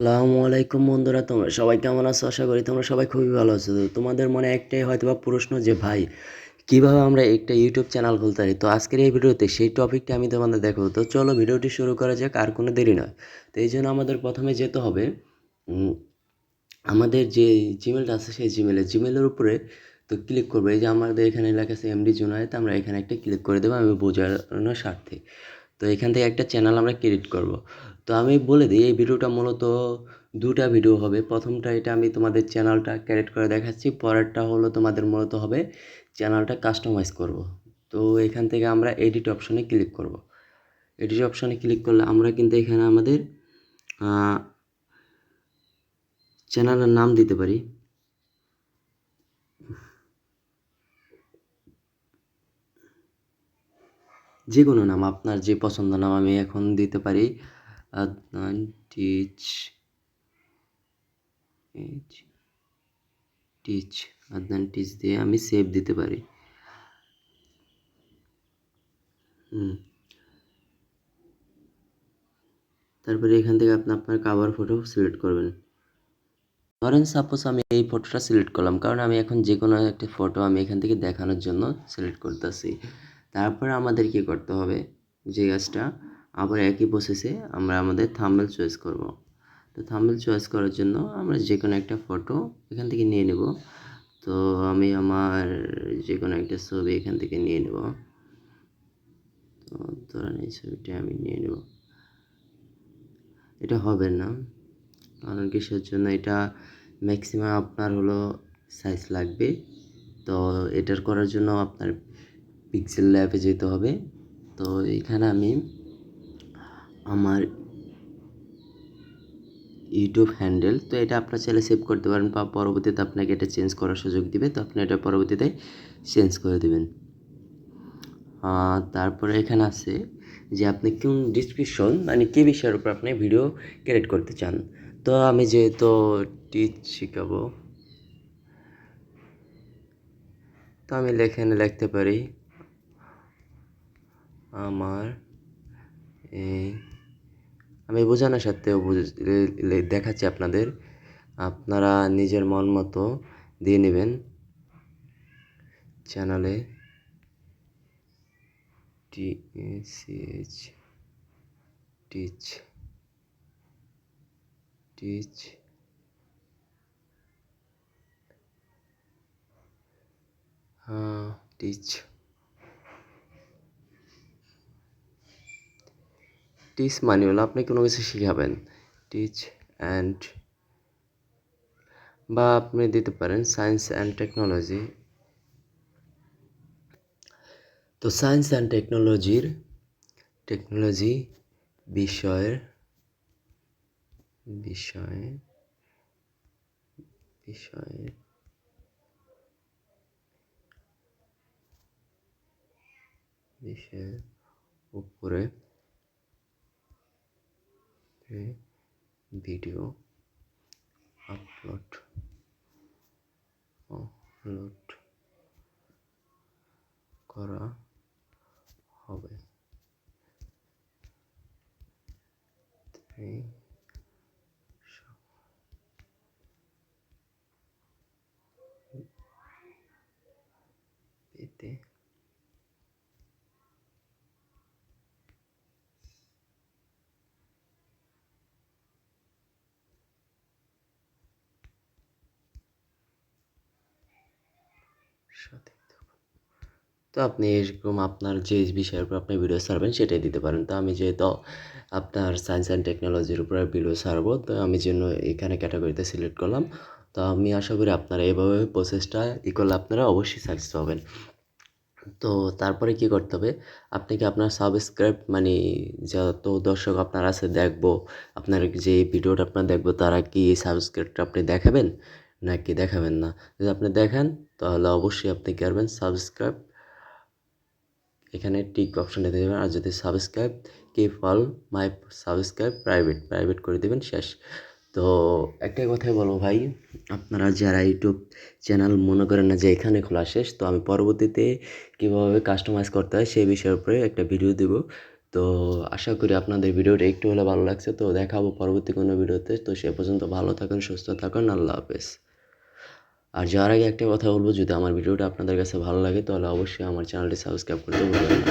আসসালামু আলাইকুম বন্ধুরা, তোমরা সবাই কেমন আছো? আশা করি তোমরা সবাই খুবই ভালো আছো। তো তোমাদের মনে একটাই হয়তো বা প্রশ্ন যে, ভাই, কীভাবে আমরা একটা ইউটিউব চ্যানেল খুলতে পারি? তো আজকের এই ভিডিওতে সেই টপিকটা আমি তোমাদের দেখো তো চলো ভিডিওটি শুরু করা যাক, আর কোনো দেরি নয়। তো এই জন্য আমাদের প্রথমে যেতে হবে আমাদের যে জিমেলটা আছে সেই জিমেলে জিমেলের উপরে তো ক্লিক করব। এই যে আমাদের এখানে লেখা আছে এমডি জুনায়েত আমরা এখানে একটা ক্লিক করে দেবো, আমি বোঝানোর স্বার্থে। তো এখান থেকে একটা চ্যানেল আমরা ক্রিয়েট করব। তো আমি বলে দিই, এই ভিডিওটা মূলত দুটা ভিডিও হবে। প্রথমটা এটা আমি তোমাদের চ্যানেলটা ক্রিয়েট করে দেখাচ্ছি, পরেরটা হলো তোমাদের মূলত হবে চ্যানেলটা কাস্টমাইজ করব। তো এখান থেকে আমরা এডিট অপশনে ক্লিক করব। এডিট অপশনে ক্লিক করলে আমরা কিন্তু এখানে আমাদের চ্যানেলের নাম দিতে পারি। যে কোনো নাম, আপনার যে পছন্দ নাম আমি এখন দিতে পারি। আদনান টিচ টিচ দিয়ে আমি সেভ দিতে পারি। তারপরে এখান থেকে আপনি আপনার কাভার ফটো সিলেক্ট করবেন। ধরেন সাপোজ আমি এই ফটোটা সিলেক্ট করলাম, কারণ আমি এখন যে কোনো একটা ফটো আমি এখান থেকে দেখানোর জন্য সিলেক্ট করতেছি। তারপরে আমাদের কি করতে হবে? যে কাজটা আবার একই প্রসেসে আমরা আমাদের থাম্বনেল চয়েস করব। তো থাম্বনেল চয়েস করার জন্য আমরা যে কোনো একটা ফটো এখান থেকে নিয়ে নেব। তো আমি আমার যে কোনো একটা ছবি এখান থেকে নিয়ে নেব। তো ধরেন এই ছবিটা আমি নিয়ে নেব। এটা হবে না। কারণ কিসের জন্য? এটা ম্যাক্সিমাম আপনার হলো সাইজ লাগবে। তো এটার করার জন্য আপনার পিক্সেল ল্যাবে যেতে হবে। তো এখানে আমি আমার ইউটিউব হ্যান্ডেল তো এটা আপনার চাইলে সেভ করতে পারেন, বা পরবর্তীতে আপনাকে এটা চেঞ্জ করার সুযোগ দিবে, তো আপনি এটা পরবর্তীতে চেঞ্জ করে দেবেন। তারপরে এখানে আছে যে আপনি কোন ডিসক্রিপশন মানে কী বিষয়ের উপর আপনি ভিডিও ক্রিয়েট করতে চান? তো আমি যেহেতু টিচ শেখাবো, তো আমি এখানে লিখতে পারি, আমার এই আমি বোঝানোর সাথেও দেখাচ্ছি আপনাদের। আপনারা নিজের মন মতো দিয়ে নেবেন। চ্যানেলে T H teach teach teach teach মানে হলো আপনি কোনো কিছু শিখাবেন। টিচ অ্যান্ড বা আপনি দিতে পারেন সায়েন্স অ্যান্ড টেকনোলজি তো সায়েন্স অ্যান্ড টেকনোলজির টেকনোলজি বিষয়ের, বিষয়ে বিষয়ের বিষয়ের উপরে ভিডিও আপলোড আপলোড করা হবে। পেতে তো আপনি এরকম আপনার যে বিষয়ের উপর আপনি ভিডিও ছাড়বেন সেটাই দিতে পারেন। তো আমি যেহেতু আপনার সায়েন্স অ্যান্ড টেকনোলজির উপরে ভিডিও ছাড়বো, তো আমি জন্য এখানে ক্যাটাগরিতে সিলেক্ট করলাম। তো আমি আশা করি আপনারা এভাবে প্রসেসটা ই করলে আপনারা অবশ্যই সাকসেস পাবেন। তো তারপরে কি করতে হবে? আপনি কি আপনার সাবস্ক্রাইব মানে যত দর্শক আপনার আছে দেখব, আপনার যে ভিডিওটা আপনার দেখব, তারা কি সাবস্ক্রাইবটা আপনি দেখাবেন? নাকি দেখাবেন না? যদি আপনি দেখেন তাহলে অবশ্যই আপনি কি করবেন? সাবস্ক্রাইব এখানে টিক অপশানে দেবেন। আর যদি subscribe keep all my subscribe private private করে দেবেন, শেষ। তো একটাই কথাই বলব ভাই, আপনারা যারা ইউটিউব চ্যানেল মনে করেন না যে এখানে খোলা শেষ, তো আমি পরবর্তীতে কীভাবে কাস্টমাইজ করতে হয় সেই বিষয়ের উপরে একটা ভিডিও দেব। তো আশা করি আপনাদের ভিডিওটা একটু হলে ভালো লাগছে। তো দেখাবো পরবর্তী কোনো ভিডিওতে। তো সে পর্যন্ত ভালো থাকুন, সুস্থ থাকুন। আল্লাহ হাফেজ। আর যাওয়ার আগে একটা কথা বলব, যদি আমার ভিডিওটা আপনাদের কাছে ভালো লাগে, তাহলে অবশ্যই আমার চ্যানেলটি সাবস্ক্রাইব করতে ভুলবেন না।